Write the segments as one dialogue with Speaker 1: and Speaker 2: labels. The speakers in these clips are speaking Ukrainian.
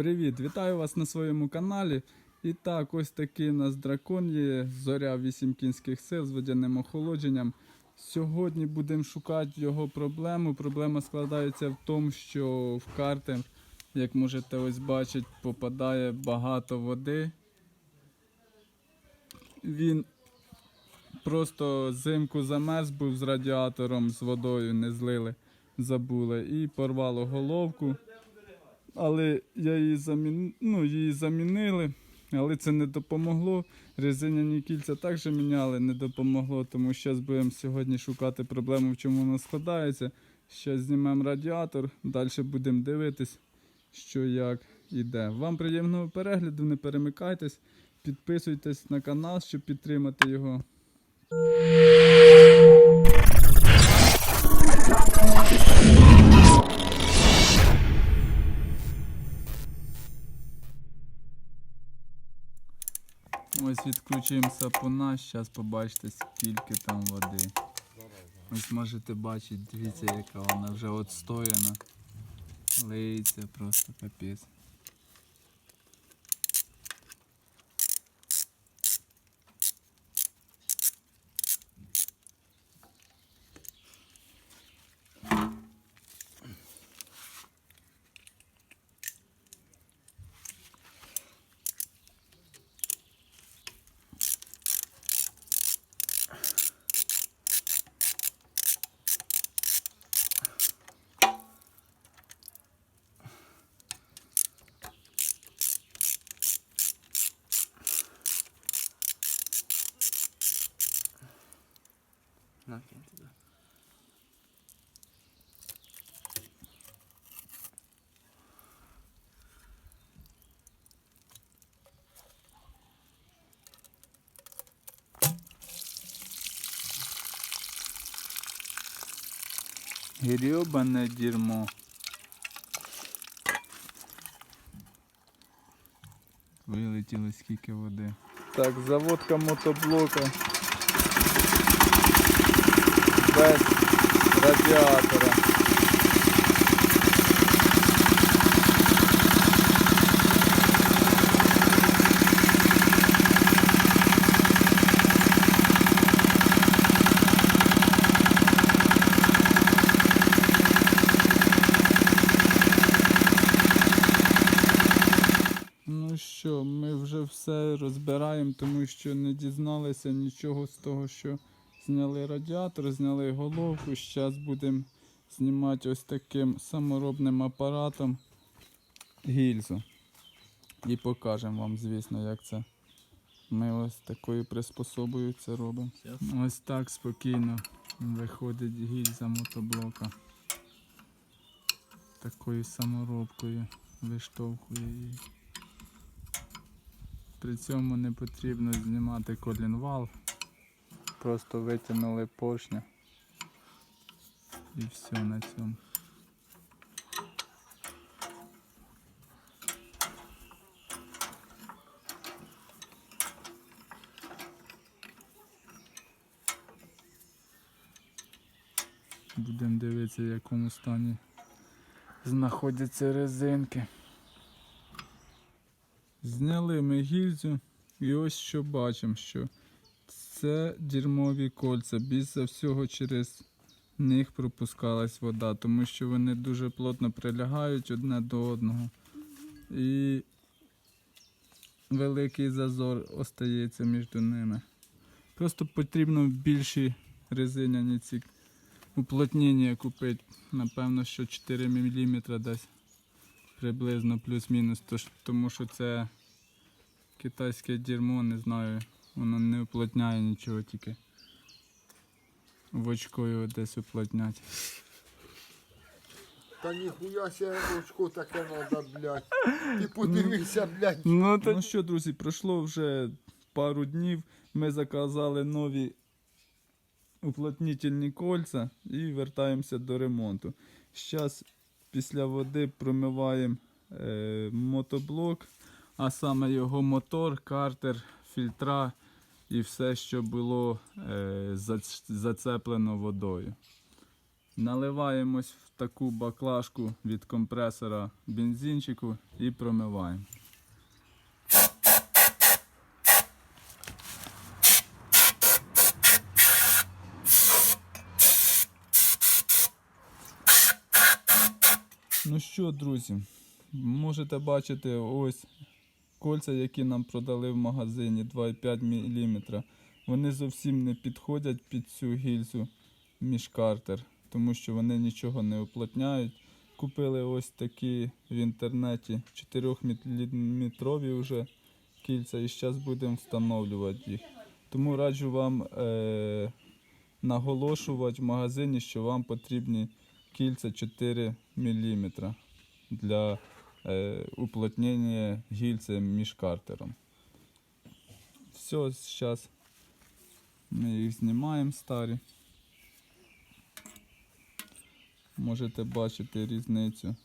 Speaker 1: Привіт! Вітаю вас на своєму каналі. І так, ось такий у нас дракон є, зоря 8 кінських сил з водяним охолодженням. Сьогодні будемо шукати його проблему. Проблема складається в тому, що в карти, як можете ось бачити, попадає багато води. Він просто зимку замерз був з радіатором, з водою не злили, забули. І порвало головку. Але я її, замін... ну, її замінили, але це не допомогло. Резиняні кільця також міняли, не допомогло, тому зараз будемо сьогодні шукати проблему, в чому вона складається. Зараз знімемо радіатор, далі будемо дивитись, що як іде. Вам приємного перегляду, не перемикайтесь, підписуйтесь на канал, щоб підтримати його. Ось відключуємо сапуна, зараз побачите, скільки там води. Ось можете бачити, дивіться, яка вона вже отстояна. Лиється просто капець.
Speaker 2: Накинь туди.
Speaker 1: Грьобане дерьмо. Вилетіло скільки води. Так, заводка мотоблока. Без радіатора. Ну що, ми вже все розбираємо, тому що не дізналися нічого з того, що зняли радіатор, зняли головку. Зараз будемо знімати ось таким саморобним апаратом гільзу. І покажемо вам, звісно, як це. Ми ось такою приспособою це робимо. Ось так спокійно виходить гільза мотоблока. Такою саморобкою виштовхує її. При цьому не потрібно знімати колінвал. Просто витягнули поршня. І все на цьому. Будемо дивитися, в якому стані знаходяться резинки. Зняли ми гільзу і ось що бачимо, що це дерьмові кольця. Більше всього через них пропускалась вода, тому що вони дуже плотно прилягають одне до одного. І великий зазор остається між ними. Просто потрібно більші резиняні ці уплотнення купити. Напевно, що 4 мм десь приблизно плюс-мінус, тому що це китайське дерьмо, не знаю, воно не уплотняє нічого, тільки в очко його десь уплотнять.
Speaker 3: Та ніхуя себе очко таке надо, блядь. Ти подивися, блядь.
Speaker 1: Ну, то... ну що, друзі, пройшло вже пару днів. Ми заказали нові уплотнительні кольця і вертаємося до ремонту. Зараз після води промиваємо е, мотоблок, а саме його мотор, картер, фільтра і все, що було е, зацеплено водою. Наливаємось в таку баклажку від компресора бензинчику і промиваємо. Що, друзі, можете бачити ось кольця, які нам продали в магазині 2,5 мм. Вони зовсім не підходять під цю гільзу міжкартер, тому що вони нічого не уплотняють. Купили ось такі в інтернеті 4-мм вже кільця і зараз будемо встановлювати їх. Тому раджу вам е- наголошувати в магазині, що вам потрібні кільця 4 мм для е, уплотнення гільця між картером. Все, зараз ми їх знімаємо старі. Можете бачити різницю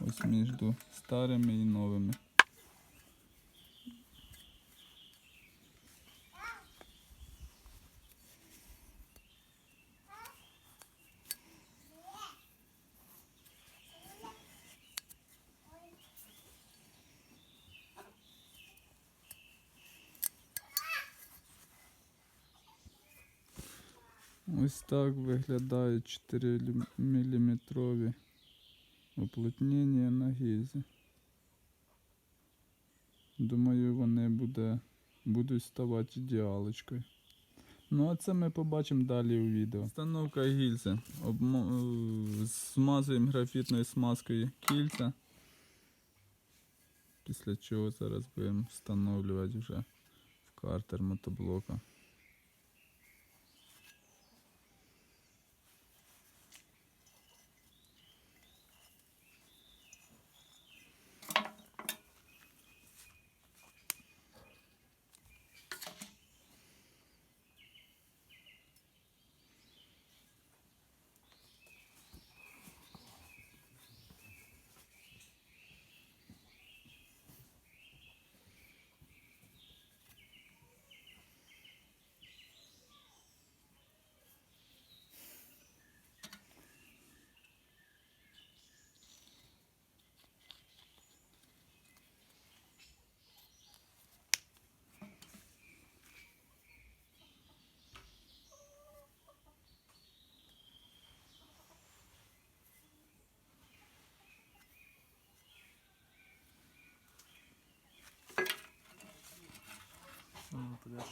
Speaker 1: ось між старими і новими. Ось так виглядають 4 мм уплотнення на гільзі. Думаю, вони буде, будуть ставати ідеалочкою. Ну а це ми побачимо далі у відео. Встановка гільзи. Е, Змазуємо графітною смазкою кільця. Після чого зараз будемо встановлювати вже в картер мотоблока.
Speaker 2: Ну,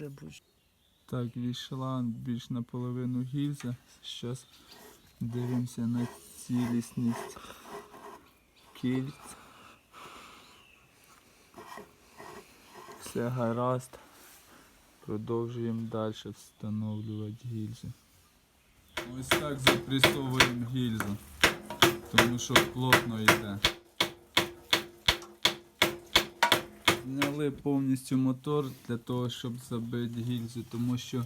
Speaker 2: Може будь.
Speaker 1: Так, війшла більш наполовину гільза. Зараз дивимося на цілісність кільць. Все гаразд. Продовжуємо далі встановлювати гільзи. Ось так запресовуємо гільзу, тому що плотно йде. Зняли повністю мотор для того, щоб забити гільзу, тому що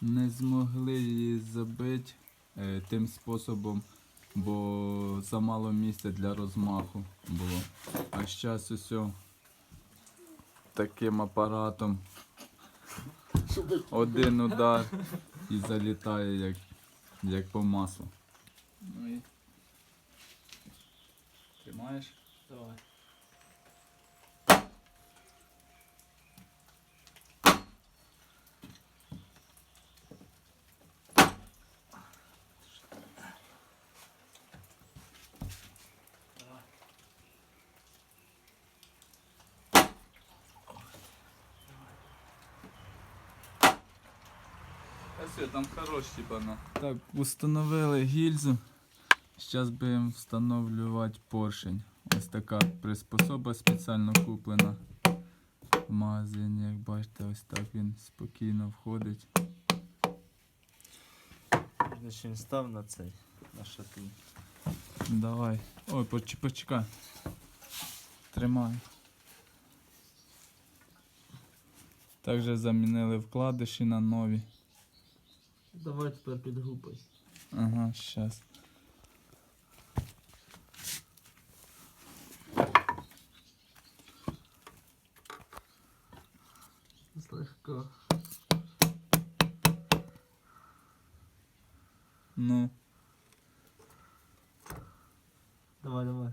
Speaker 1: не змогли її забити е, тим способом, бо замало місця для розмаху було. А зараз усе таким апаратом один удар і залітає як, як по маслу. Ну і тримаєш?
Speaker 2: Давай.
Speaker 1: А все, там хорош, типа, на. Так, установили гільзу. Зараз будемо встановлювати поршень. Ось така приспособа спеціально куплена в магазині. Як бачите, ось так він спокійно входить.
Speaker 2: Значить він став на цей, на шатлі.
Speaker 1: Давай. Ой, поч- почекай. Тримай. Також замінили вкладиші на нові.
Speaker 2: Давай тепер підгупай.
Speaker 1: Ага, щас.
Speaker 2: Слегка.
Speaker 1: Ну,
Speaker 2: Давай, давай.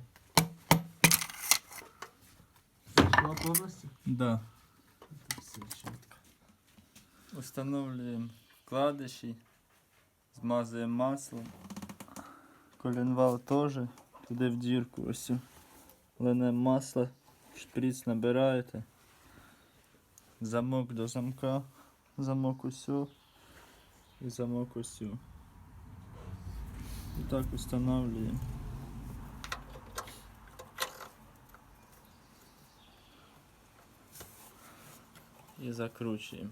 Speaker 2: Зайшла повністю?
Speaker 1: да.
Speaker 2: Так все чітко.
Speaker 4: Установлюємо вкладиші, змазуємо маслом. Коленвал теж. Туди в дірку ось. Лене масло, шприц набираєте. Замок до замка. Замок усю. І замок усю. І так установлюємо. І закручуємо.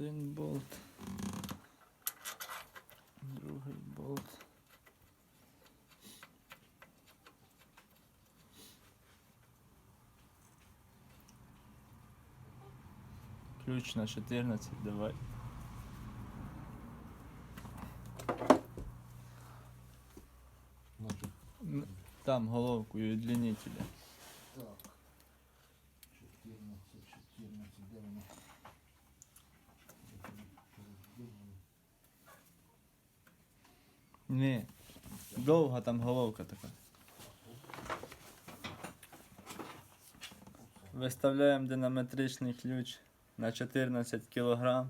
Speaker 4: Один болт. Другий болт. Ключ на 14, давай. Там головку і удлинителя. Ні. Довга там головка така. Виставляємо динаметричний ключ на 14 кг.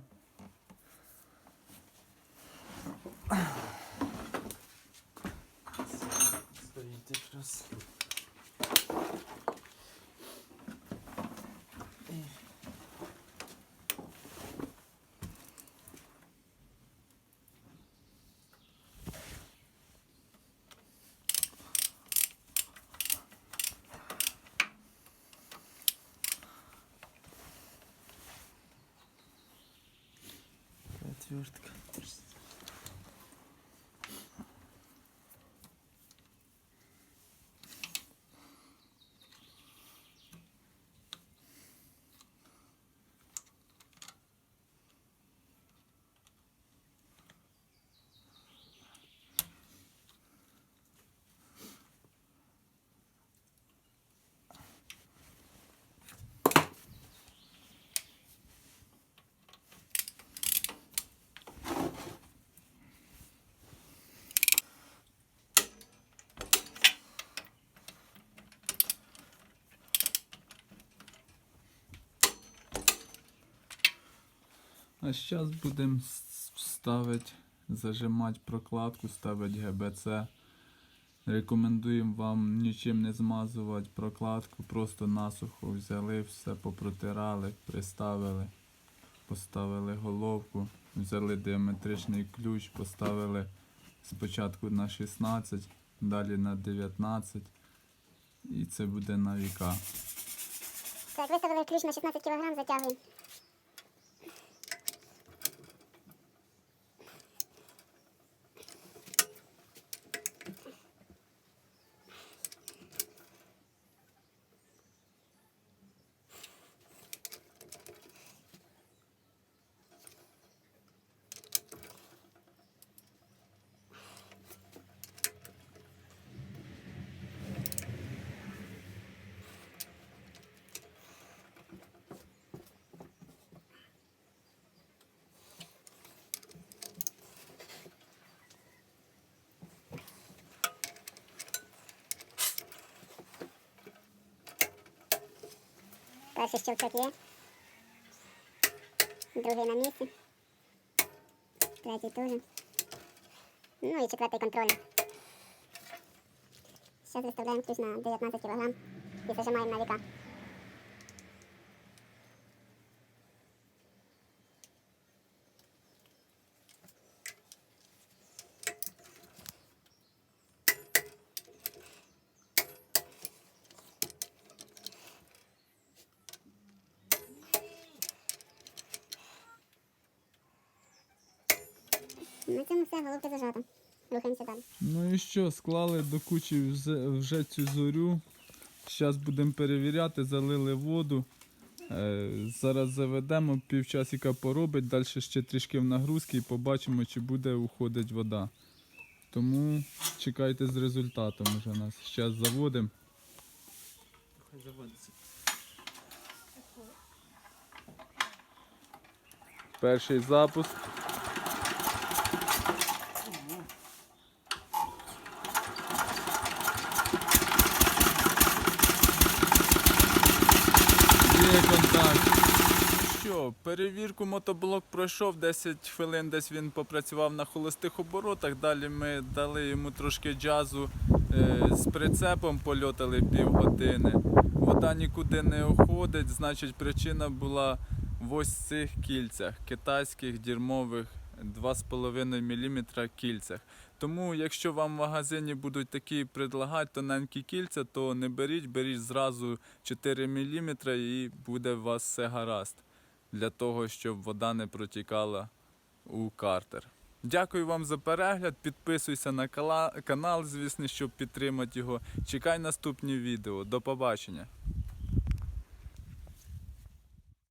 Speaker 2: başlıyor
Speaker 4: artık.
Speaker 1: А зараз будемо ставити, зажимати прокладку, ставити ГБЦ. Рекомендуємо вам нічим не змазувати прокладку, просто насухо взяли, все попротирали, приставили, поставили головку, взяли диаметричний ключ, поставили спочатку на 16, далі на 19 і це буде на віка.
Speaker 5: Так, виставили ключ на 16 кг, затягуємо. Перший щелчок є. Другий на місці. Третій теж. Ну і четвертий контрольний. Зараз виставляємо ключ на 19 кг. і зажимаємо на віка. На цьому все, головка зажата. Рухаємося далі.
Speaker 1: Ну і що, склали до кучі вже, вже цю зорю. Зараз будемо перевіряти, залили воду. Е, зараз заведемо, півчасика поробить, далі ще трішки в нагрузки і побачимо, чи буде уходить вода. Тому чекайте з результатом уже нас. Зараз заводимо.
Speaker 2: Хай заводиться.
Speaker 1: Перший запуск. Є контакт. Ну Перевірку мотоблок пройшов 10 хвилин, десь він попрацював на холостих оборотах. Далі ми дали йому трошки джазу е, з прицепом, польотали півгодини. Вода нікуди не уходить, значить причина була в ось цих кільцях, китайських дірмових 2,5 мм кільцях. Тому, якщо вам в магазині будуть такі предлагати тоненькі кільця, то не беріть, беріть зразу 4 мм і буде у вас все гаразд. Для того, щоб вода не протікала у картер. Дякую вам за перегляд. Підписуйся на канал, звісно, щоб підтримати його. Чекай наступні відео. До побачення.